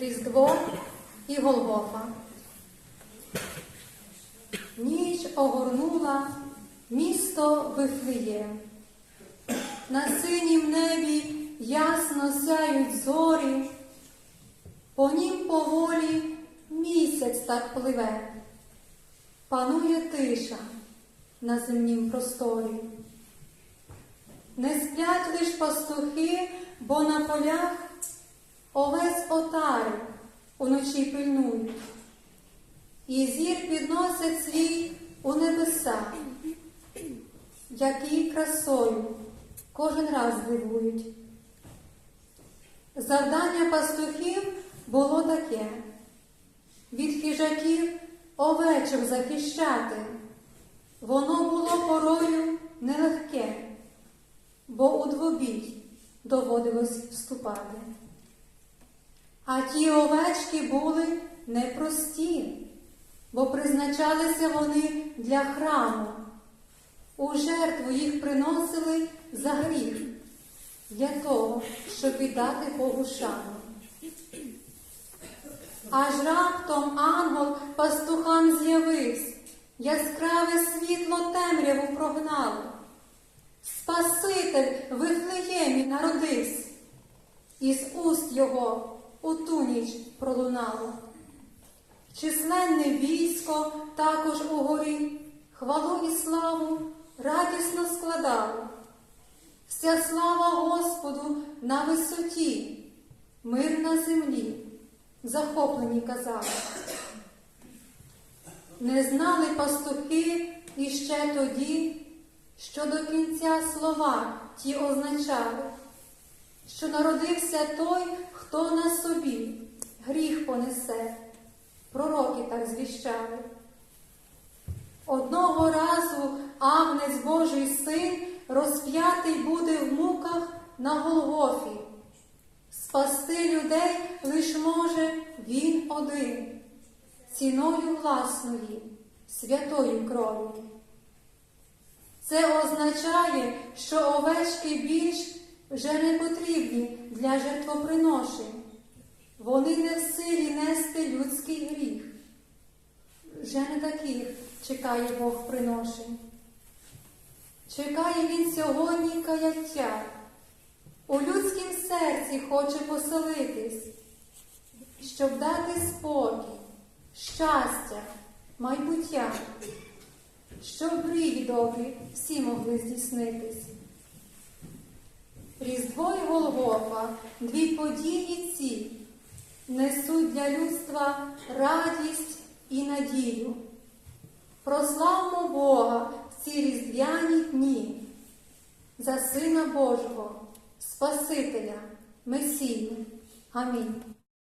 Різдво і Голгофа. Ніч огорнула місто Вифлеєм. На синім небі ясно сяють зорі, по нім поволі місяць так пливе, панує тиша на земнім просторі. Не сплять лиш пастухи, бо на полях овець отари уночі пильнують, і зір підносять свій у небеса, як її красою кожен раз дивують. Завдання пастухів було таке від хижаків овечок захищати. Воно було порою нелегке, бо у двобій доводилось вступати. А ті овечки були непрості, бо призначалися вони для храму. У жертву їх приносили за гріх, для того, щоб віддати Богу шану. Аж раптом ангел пастухам з'явився, яскраве світло темряву прогнало. Спаситель в Вифлеємі народився, із уст його у ту ніч пролунало. Численне військо також угорі, хвалу і славу радісно складало. Вся слава Господу на висоті, мир на землі, захоплені казали. Не знали пастухи іще тоді, що до кінця слова ті означали, що народився той, хто на собі гріх понесе, пророки так звіщали. Одного разу агнець Божий син розп'ятий буде в муках на Голгофі. Спасти людей лиш може він один, ціною власної, святої крові. Це означає, що овечки більш вже не потрібні для жертвоприношень. Вони не в силі нести людський гріх. Вже не таких чекає Бог приношень. Чекає Він сьогодні каяття. У людськім серці хоче поселитись, щоб дати спокій, щастя, майбуття, щоб мрії добрі всі могли здійснитись. Різдво і Голгофа, дві події ці несуть для людства радість і надію. Прославмо Бога в ці різдвяні дні за Сина Божого, Спасителя, Месію. Амінь.